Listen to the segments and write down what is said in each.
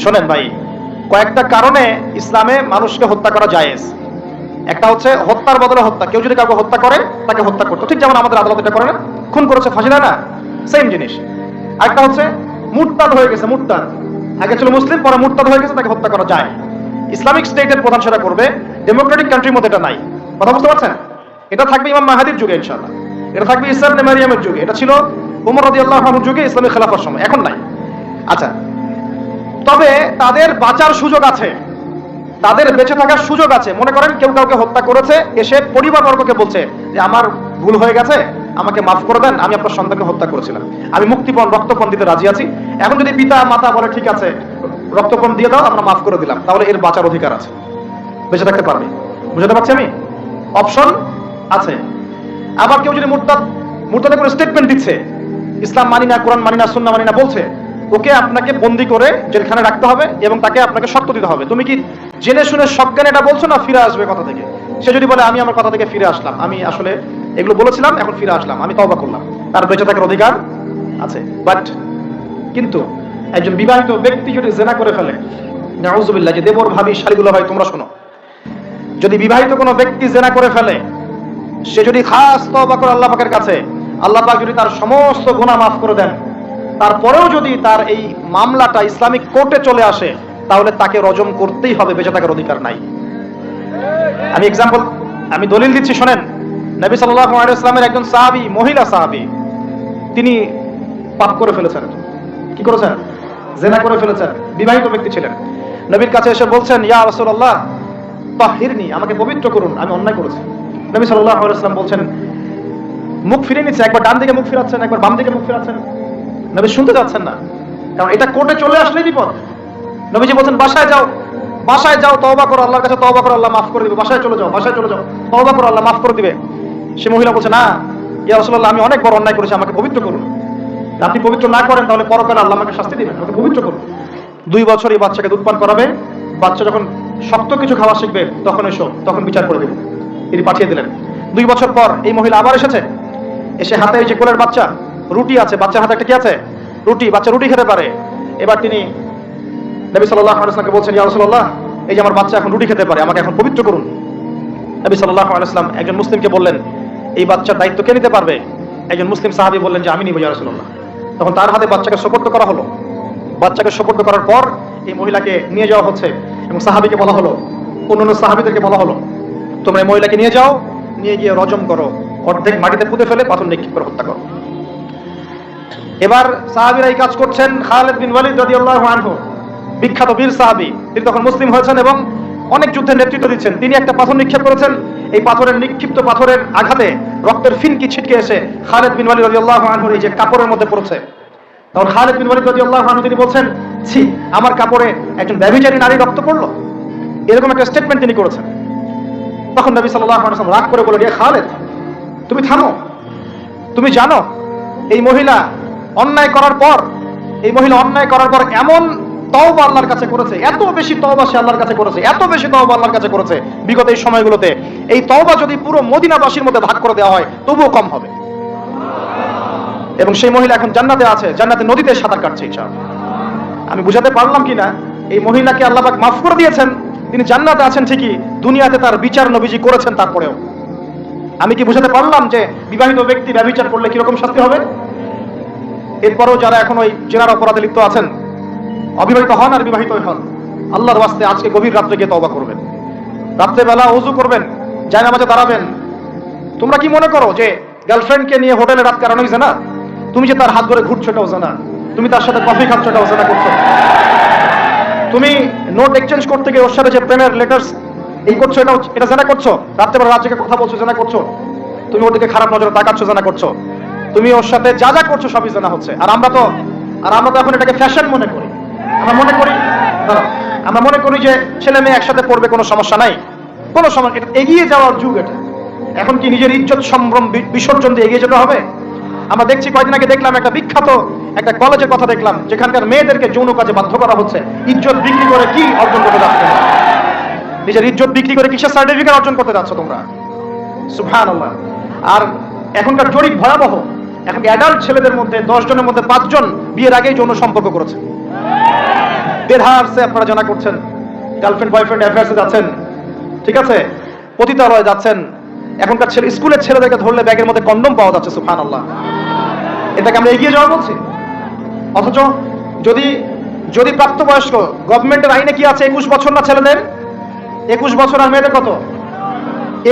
শোনেন ভাই, কয়েকটা কারণে ইসলামে মানুষকে হত্যা করা জায়েজ। একটা হচ্ছে হত্যার বদলে হত্যা। কেউ যদি কাউকে হত্যা করে, তাকে হত্যা করতো ঠিক যেমন আমাদের আদালত এটা করে না? খুন করেছে ফাঁসি না সেম জিনিস। আরেকটা হচ্ছে মুরতাদ হয়ে গেছে, মুরতাদ। আগে ছিল মুসলিম, পরে মুরতাদ হয়ে গেছে, তাকে হত্যা করা যায়। ইসলামিক স্টেটের প্রধান সেটা করবে, ডেমোক্রেটিক কান্ট্রির মধ্যে এটা নাই। কথা বুঝতে পারছেন? এটা থাকবে ইমাম মাহাদির যুগে, ইনশাআল্লাহ। এটা থাকবে ইসলাম মারিয়ামের যুগে। এটা ছিল উমর রাদিয়াল্লাহু আনহুর যুগে ইসলামী খেলাফার সময়। এখন নাই। আচ্ছা তবে তাদের বাঁচার সুযোগ আছে। তাদের বেঁচে থাকার সুযোগ আছে। মনে করেন কেউ কাউকে হত্যা করেছে, এসে পরিবারবর্গকে বলছে যে, আমার ভুল হয়ে গেছে, আমাকে মাফ করে দেন, আমি আপনার সন্তানকে হত্যা করেছিলাম। আমি মুক্তিপণ, রক্তপণ দিতে রাজি আছি। এখন যদি পিতা, মাতা বলে, ঠিক আছে, রক্তপণ দিয়ে দাও, আমরা মাফ করে দিলাম তাহলে এর বাঁচার অধিকার আছে। বেঁচে থাকতে পারবে। বুঝতে পারছি আমি? অপশন আছে। আবার কেউ যদি মুরতাদ, মুরতাদের কোনো স্টেটমেন্ট দিচ্ছে, ইসলাম মানি না, কোরআন মানি না সুন্না মানি না বলছে ওকে আপনাকে বন্দি করে জেলখানে রাখতে হবে এবং তাকে আপনাকে শর্ত দিতে হবে। তুমি কি জেনে শুনে সজ্ঞানে এটা বলছো না ফিরে আসবে কথা থেকে? সে যদি বলে, আমি আমার কথা থেকে ফিরে আসলাম, আমি আসলে এগুলো বলেছিলাম, এখন ফিরে আসলাম, আমি তবা করলাম। তার বেঁচে থাকার অধিকার আছে। বাট কিন্তু একজন বিবাহিত ব্যক্তি যদি জেনা করে ফেলে, নাউজুবিল্লাহ, যে দেবর ভাবি শাড়িগুলো হয় তোমরা শোনো। যদি বিবাহিত কোনো ব্যক্তি জেনা করে ফেলে, সে যদি খাস তওবা করে আল্লাহ পাকের কাছে, আল্লাহ পাক যদি তার সমস্ত গুনাহ মাফ করে দেন তারপরেও যদি তার এই মামলাটা ইসলামিক কোর্টে চলে আসে, তাহলে তাকে রজম করতেই হবে, বেঁচে থাকার অধিকার নাই। আমি এক্সাম্পল আমি দলিল দিচ্ছি, শোনেন। নবী আলাইহি ইসলামের একজন সাহাবী, মহিলা সাহাবী, তিনি পাপ করে ফেলেছেন। কি করেছেন? জেনা করে ফেলেছেন। বিবাহিত ব্যক্তি ছিলেন। নবীর কাছে এসে বলছেন, ইয়া রাসূলুল্লাহ, তাহিরনি, আমাকে পবিত্র করুন, আমি অন্যায় করেছি। নবী সাল্লাল্লাহু আলাইহি ওয়াসাল্লাম বলছেন, মুখ ফিরে নিচ্ছে একবার ডান দিকে মুখ ফিরাচ্ছেন, একবার বাম দিকে মুখ ফিরাচ্ছেন। নবী শুনতে যাচ্ছেন না। কারণ এটা কোর্টে চলে আসলেই বিপদ। নবীজি বলছেন, বাসায় যাও বাসায় যাও, তওবা করো, আল্লাহর কাছে তওবা করো, আল্লাহ মাফ করে দিবে। বাসায় চলে যাও, বাসায় চলে যাও, তওবা করো, আল্লাহ মাফ করে দিবে। সে মহিলা বলছে, না, ইয়া রাসূলুল্লাহ, আমি অনেক বড় অন্যায় করেছি, আমাকে পবিত্র করুন। আপনি পবিত্র না করেন, তাহলে পরকালে আল্লাহ আমাকে শাস্তি দিবেন, আমাকে পবিত্র করুন। দুই বছর এই বাচ্চাকে দুধ পান করাবে, বাচ্চা যখন শক্ত কিছু খাওয়া শিখবে, তখন এসো তখন বিচার করে দেবেন তিনি পাঠিয়ে দিলেন। দুই বছর পর এই মহিলা আবার এসেছে। এসে হাতে এই যে কোলের বাচ্চা রুটি আছে, বাচ্চার হাতে একটা কি আছে? রুটি, বাচ্চা রুটি খেতে পারে। এবার তিনি নবী আলাইহি বলছেন, ইয়া এই যে আমার বাচ্চা এখন রুটি খেতে পারে, আমাকে এখন পবিত্র করুন। নবী আলাইহি একজন মুসলিমকে বললেন, এই বাচ্চার দায়িত্ব কে নিতে পারবে? একজন মুসলিম সাহাবী বললেন যে, আমি নিব, ইয়া তখন তার হাতে বাচ্চাকে সোপর্দ করা হলো। বাচ্চাকে সোপর্দ করার পর এই মহিলাকে নিয়ে যাওয়া হচ্ছে এবং সাহাবীকে বলা হলো, অন্যান্য সাহাবীদেরকে বলা হলো, তোমরা এই মহিলাকে নিয়ে যাও, নিয়ে গিয়ে রজম করো, অর্ধেক মাটিতে পুঁতে ফেলে, পাথর নিক্ষেপ করে হত্যা করো। এবার সাহাবীরা এই কাজ করছেন খালেদ বিন ওয়ালিদ রাদিয়াল্লাহু আনহু, বিখ্যাত বীর সাহাবী। তিনি তখন মুসলিম হয়েছেন এবং অনেক যুদ্ধের নেতৃত্ব দিচ্ছেন। তিনি একটা পাথর নিক্ষেপ করেছেন। এই পাথরের নিক্ষিপ্ত পাথরের আঘাতে রক্তের ফিনকি ছিটকে এসে খালেদ বিন ওয়ালিদ রাদিয়াল্লাহু আনহুর এই যে কাপড়ের মধ্যে পড়েছে। তখন খালেদ বিন ওয়ালিদ রাদিয়াল্লাহু আনহু তিনি বলছেন, ছি, আমার কাপড়ে একজন ব্যভিচারী নারী রক্ত পড়ল? এরকম একটা স্টেটমেন্ট তিনি করেছেন। তখন নবী ওয়াসাল্লাম রাগ করে ইয়া খালেদ, তুমি থামো। তুমি জানো, এই মহিলা অন্যায় করার পর, এই মহিলা অন্যায় করার পর এমন তওবা আল্লাহর কাছে করেছে, এত বেশি তওবা সে আল্লাহর কাছে করেছে, এত বেশি তওবা আল্লাহর কাছে করেছে বিগত এই সময়গুলোতে। এই তওবা যদি পুরো মদিনাবাসীর মধ্যে ভাগ করে দেওয়া হয়, তবুও কম হবে। এবং সেই মহিলা এখন জান্নাতে আছে জান্নাতে নদীতে সাঁতার কাটছে, ইনশাআল্লাহ। আমি বুঝাতে পারলাম কিনা এই মহিলাকে আল্লাহবাক মাফ করে দিয়েছেন, তিনি জান্নাতে আছেন ঠিকই, দুনিয়াতে তার বিচার নবীজি করেছেন তারপরেও। আমি কি বুঝাতে পারলাম যে বিবাহিত ব্যক্তি ব্যবচার করলে কীরকম শাস্তি হবে? এরপরেও যারা এখন ওই জেনার অপরাধে লিপ্ত আছেন, অবিবাহিত হন আর বিবাহিত হন, আল্লাহর ওয়াস্তে আজকে গভীর রাত্রে গিয়ে তওবা করবেন। রাত্রেবেলা ওযু করবেন যায় নামাজে দাঁড়াবেন। তোমরা কি মনে করো যে গার্লফ্রেন্ডকে নিয়ে হোটেলে রাত কাটানো হয়েছে না তুমি যে তার হাত ধরে ঘুরছো এটাও জানা? তুমি তার সাথে কফি খাচ্ছ এটাও জানা করছ? তুমি নোট এক্সচেঞ্জ করতে গিয়ে ওর সাথে যে প্রেমের লেটার্স এই করছ এটা এটা জানা করছ? রাত্রেবেলা রাজ্যকে কথা বলছো, জানা করছ? তুমি ওর দিকে খারাপ নজরে তাকাচ্ছ, জানা করছ? তুমি ওর সাথে যা যা করছ সবই জানা হচ্ছে। আর আমরা তো আর আমরা তো এখন এটাকে ফ্যাশন মনে করি। আমরা মনে করি আমরা মনে করি যে ছেলে মেয়ে একসাথে পড়বে, কোনো সমস্যা নাই। কোনো সমস্যা এটা এগিয়ে যাওয়ার যুগ এটা। এখন কি নিজের ইজ্জত সম্ভ্রম বিসর্জন দিয়ে এগিয়ে যেতে হবে? আমরা দেখছি কয়েকদিন আগে দেখলাম একটা বিখ্যাত একটা কলেজের কথা দেখলাম, যেখানকার মেয়েদেরকে যৌন কাজে বাধ্য করা হচ্ছে। ইজ্জত বিক্রি করে কি অর্জন করতে যাচ্ছে নিজের ইজ্জত বিক্রি করে কিসের সার্টিফিকেট অর্জন করতে যাচ্ছ তোমরা? সুফান আর এখনকার জরিপ ভয়াবহ। এখন অ্যাডাল্ট ছেলেদের মধ্যে, দশ জনের মধ্যে পাঁচজন বিয়ের আগেই যৌন সম্পর্ক করেছে। আপনারা জানা করছেন গার্লফ্রেন্ড বয়ফ্রেন্ড অ্যাফেয়ার্সে যাচ্ছেন, ঠিক আছে? পতিতালয়ে যাচ্ছেন। এখনকার ছেলে, স্কুলের ছেলেদেরকে ধরলে ব্যাগের মধ্যে কন্ডম পাওয়া যাচ্ছে সুফান আল্লাহ এটাকে আমরা এগিয়ে যাওয়া বলছি। অথচ যদি যদি প্রাপ্তবয়স্ক গভর্নমেন্টের আইনে কি আছে? একুশ বছর না ছেলেদের? একুশ বছর আর মেয়েদের কত?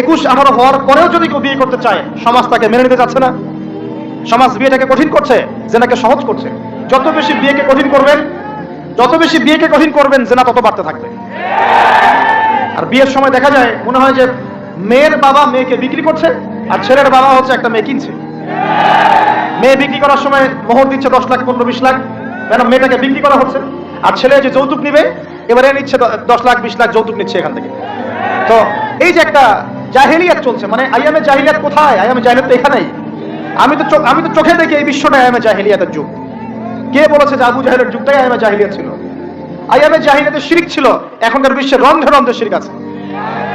একুশ আমার হওয়ার পরেও যদি কেউ বিয়ে করতে চায়, সমাজ তাকে মেনে নিতে চাচ্ছে না। সমাজ বিয়েটাকে কঠিন করছে, জেনাকে সহজ করছে। যত বেশি বিয়েকে কঠিন করবেন, যত বেশি বিয়েকে কঠিন করবেন, জেনা তত বাড়তে থাকবে। আর বিয়ের সময় দেখা যায়, মনে হয় যে মেয়ের বাবা মেয়েকে বিক্রি করছে, আর ছেলের বাবা হচ্ছে একটা মেয়ে কিনছে। মেয়ে বিক্রি করার সময় মোহর দিচ্ছে দশ লাখ, পনেরো বিশ লাখ ম্যাডাম মেয়েটাকে বিক্রি করা হচ্ছে? আর ছেলে যে যৌতুক নিবে, এবারে নিচ্ছে দশ লাখ, বিশ লাখ যৌতুক নিচ্ছে এখান থেকে। তো এই যে একটা জাহেলিয়াত চলছে মানে আইয়ামে জাহিলিয়াত কোথায়? আইয়ামে জাহিলিয়াত তো এখানেই। আমি তো আমি তো চোখে দেখি এই বিশ্বটা আইয়ামে জাহিলিয়াতের যুগ। কে বলেছে যে আবু জাহেলের যুগটাই আইয়ামে জাহিলিয়াত ছিল? আইয়ামে জাহিলিয়াতের শিরিক ছিল, এখনকার বিশ্বে রন্ধে রন্ধে শিরিক আছে।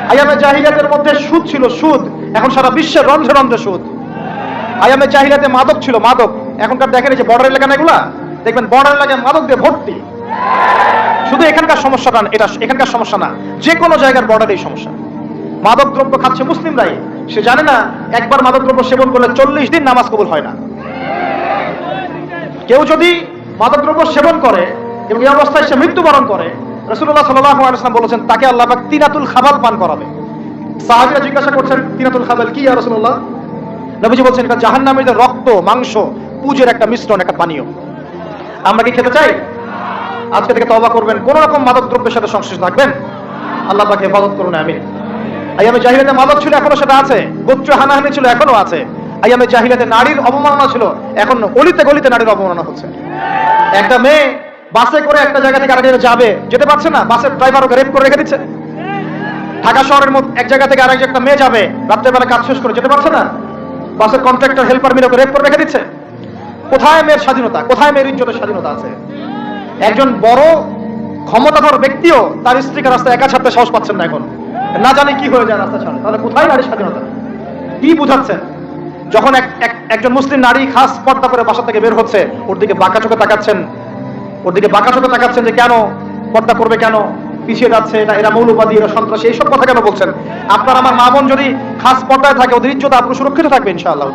আইয়ামে জাহিলিয়াতের মধ্যে সুদ ছিল, সুদ। এখন সারা বিশ্বের রন্ধে রন্ধে সুদ। আয়ামে জাহিলাতে মাদক ছিল, মাদক। এখনকার দেখেন এই যে বর্ডার এলাকা না এগুলা? দেখবেন বর্ডার এলাকায় মাদক দিয়ে ভর্তি। শুধু এখানকার সমস্যাটা এটা এখানকার সমস্যা না। যে কোনো জায়গার বর্ডারেই সমস্যা। মাদক দ্রব্য খাচ্ছে মুসলিমরাই। সে জানে না, একবার মাদক দ্রব্য সেবন করলে চল্লিশ দিন নামাজ কবুল হয় না। কেউ যদি মাদক দ্রব্য সেবন করে, এবং এই অবস্থায় সে মৃত্যুবরণ করে রসুল্লাহ সাল্লাম বলেছেন, তাকে আল্লাহ তিনাতুল খাবাল পান করাবে। সাহাবিরা জিজ্ঞাসা করছেন, তিনাতুল খাবাল কি আর রসুল্লাহ নবীজি বলছেন, এটা জাহান্নামীদের রক্ত, মাংস, পুজের একটা মিশ্রণ, একটা পানীয়। আমরা কি খেতে চাই? আজকে থেকে তবা করবেন, কোন রকম মাদক দ্রব্যের সাথে সংশ্লিষ্ট থাকবেন? আল্লাহ পাকে হেফাজত করুন আমি আইয়ামে জাহিলাতে মাদক ছিল, এখনও সেটা আছে। গোত্র হানাহানি ছিল, এখনও আছে। আইয়ামে জাহিলাতে নারীর অবমাননা ছিল, এখন অলিতে গলিতে নারীর অবমাননা হচ্ছে। একটা মেয়ে বাসে করে একটা জায়গা থেকে আরেক যাবে, যেতে পারছে না, বাসের ড্রাইভার ওকে রেপ করে রেখে দিচ্ছে। ঢাকা শহরের মধ্যে এক জায়গা থেকে আরেক একটা মেয়ে যাবে, রাত্রেবেলা কাজ শেষ করে যেতে পারছে না, বাসের কন্ট্রাক্টর হেল্পার মিলে ওকে রেপ করে রেখে দিচ্ছে। কোথায় মেয়ের স্বাধীনতা? কোথায় মেয়ের ইজ্জতের স্বাধীনতা আছে? একজন বড় ক্ষমতাধর ব্যক্তিও তার স্ত্রীকে রাস্তায় একা ছাড়তে সাহস পাচ্ছেন না এখন। না জানি কি হয়ে যায় রাস্তা ছাড়ে তাহলে কোথায় নারীর স্বাধীনতা? কি বুঝাচ্ছেন? যখন এক, এক- একজন মুসলিম নারী খাস পর্দা করে বাসা থেকে বের হচ্ছে, ওর দিকে বাঁকা চোখে তাকাচ্ছেন, ওর দিকে বাঁকা চোখে তাকাচ্ছেন যে কেন পর্দা করবে কেন, পিছিয়ে যাচ্ছে, এটা এরা মৌলবাদী, এরা সন্ত্রাসী, এইসব কথা কেন বলছেন? আপনার আমার মা বোন যদি খাস পর্দায় থাকে, ওদের ইজ্জত আপনার সুরক্ষিত থাকবে, ইনশাআল্লাহ।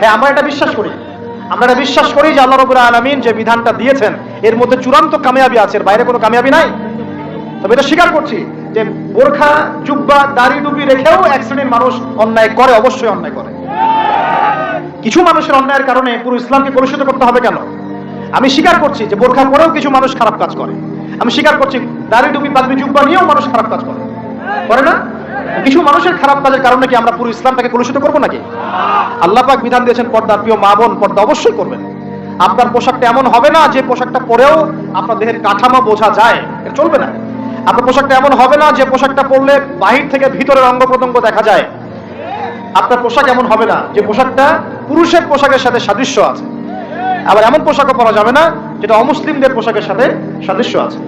হ্যাঁ আমরা এটা বিশ্বাস করি। আমরা এটা বিশ্বাস করি যে আল্লাহ রবুল্লাহ আলমিন যে বিধানটা দিয়েছেন, এর মধ্যে চূড়ান্ত কামিয়াবি আছে, এর বাইরে কোনো কামিয়াবি নাই? তবে এটা স্বীকার করছি। যে বোরখা, জুব্বা, দাড়ি টুপি রেখেও এক শ্রেণির মানুষ অন্যায় করে, অবশ্যই অন্যায় করে। কিছু মানুষের অন্যায়ের কারণে পুরো ইসলামকে কলুষিত করতে হবে কেন? আমি স্বীকার করছি যে বোরখা পরেও কিছু মানুষ খারাপ কাজ করে। আমি স্বীকার করছি দাড়ি, টুপি, পাগড়ি, জুব্বা নিয়েও মানুষ খারাপ কাজ করে। করে না? কিছু মানুষের খারাপ কাজের কারণে কি আমরা পুরো ইসলামটাকে কলুষিত করব নাকি? আল্লাহ পাক বিধান দিয়েছেন, পর্দা প্রিয় মা বোন, পর্দা অবশ্যই করবেন। আপনার পোশাকটা এমন হবে না যে পোশাকটা পরেও আপনার দেহের কাঠামো বোঝা যায়। এটা চলবে না। আপনার পোশাকটা এমন হবে না যে পোশাকটা পরলে বাহির থেকে ভিতরের অঙ্গ প্রত্যঙ্গ দেখা যায়। আপনার পোশাক এমন হবে না যে পোশাকটা পুরুষের পোশাকের সাথে সাদৃশ্য আছে। আবার এমন পোশাকও পরা যাবে না যেটা অমুসলিমদের পোশাকের সাথে সাদৃশ্য আছে।